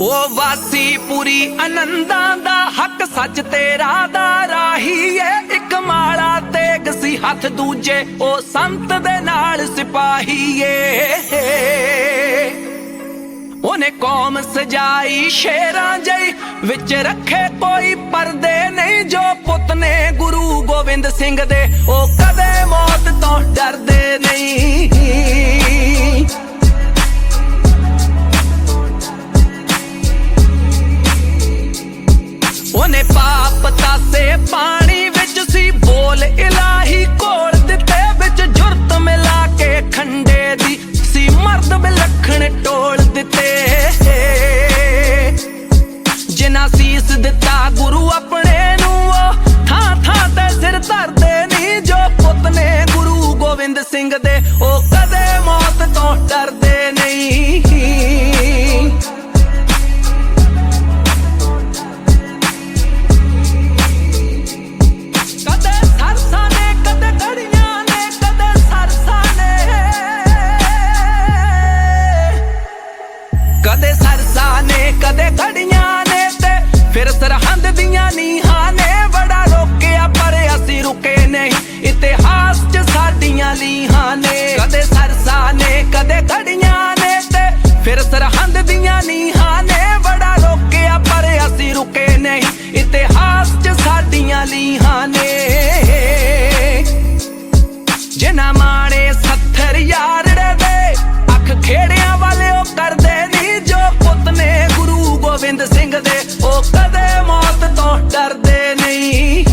ਉਹ ਵਾਸੀ, ਪੂਰੀ ਆਨੰਦਾਂ ਦਾ ਹੱਕ ਸੱਚ ਤੇਰਾ ਦਾ ਰਾਹੀ ਏ। ਇੱਕ ਮਾਲਾ ਤੇਗ ਸੀ ਹੱਥ ਦੂਜੇ ਉਹ ਸੰਤ ਦੇ ਨਾਲ ਸਿਪਾਹੀ ਏ। ਉਹਨੇ ਕੌਮ ਸਜਾਈ, ਸ਼ੇਰਾਂ ਜਈ, ਵਿੱਚ ਰੱਖੇ ਕੋਈ ਪਰਦੇ ਨਹੀਂ, ਜੋ ਪੁੱਤ ਨੇ ਗੁਰੂ ਗੋਬਿੰਦ ਸਿੰਘ ਦੇ। ਉਹ ਕਦੇ ਮੌਤ ਤੋਂ ਡਰਦੇ ਨਹੀਂ। ਉਹਨੇ ਪਾਪ ਕਦੇ ਸਰਸਾਂ ਨੇ ਕਦੇ ਗੜੀਆਂ ਨੇ ਤੇ ਫਿਰ ਸਰਹੰਦ ਦੀਆਂ ਨੀਹਾਂ ਨੇ ਬੜਾ ਗੋਬਿੰਦ ਉਹ ਕਦੇ ਮੌਤ ਤੋਂ ਡਰਦੇ ਨਹੀਂ।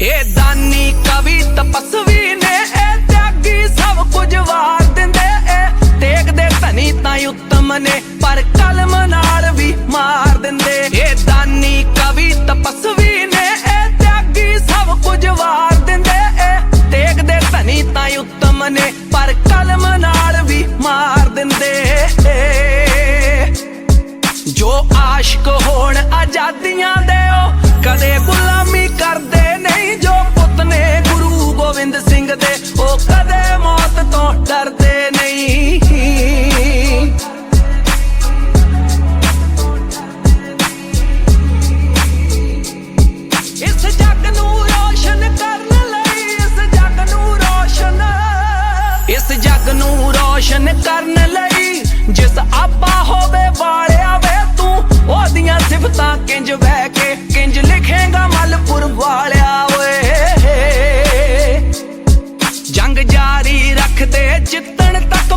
ਇਹ ਦਾਨੀ ਕਵੀ ਤਪਸਵੀ ਨੇ ਇਹ ਤਿਆਗੀ ਸਭ ਕੁਝ ਵਾਰ ਦਿੰਦੇ। ਇਹ ਦੇਖਦੇ ਧਨੀ ਤਾਂ ਉੱਤਮ ਨੇ, ਪਰ ਕਲਮ ਨਾਲ ਵੀ ਮਾਰ ਦਿੰਦੇ। ਇਹ ਦਾਨੀ ਕਵੀ ਤਪਸਵੀ ਆਜ਼ਾਦੀਆਂ ਦੇ ਉਹ ਕਦੇ ਗੁਲਾਮੀ ਕਰਦੇ ਨਹੀਂ ਜੋ ਪੁੱਤ ਨੇ ਗੁਰੂ ਗੋਬਿੰਦ ਸਿੰਘ ਦੇ। ਉਹ ਕਦੇ ਮੌਤ ਤੋਂ ਡਰਦੇ ਨਹੀਂ। ਇਸ ਜੱਗ ਨੂੰ ਰੋਸ਼ਨ ਕਰਨ ਲਈ, ਇਸ ਜੱਗ ਨੂੰ ਰੋਸ਼ਨ। ਇਸ ਜੱਗ ਨੂੰ ਰੋਸ਼ਨ ਕਰਨ ਲਈ, ਜਿਸ ਆਪਾ ਹੋਵੇ ਵਾਲਿਆ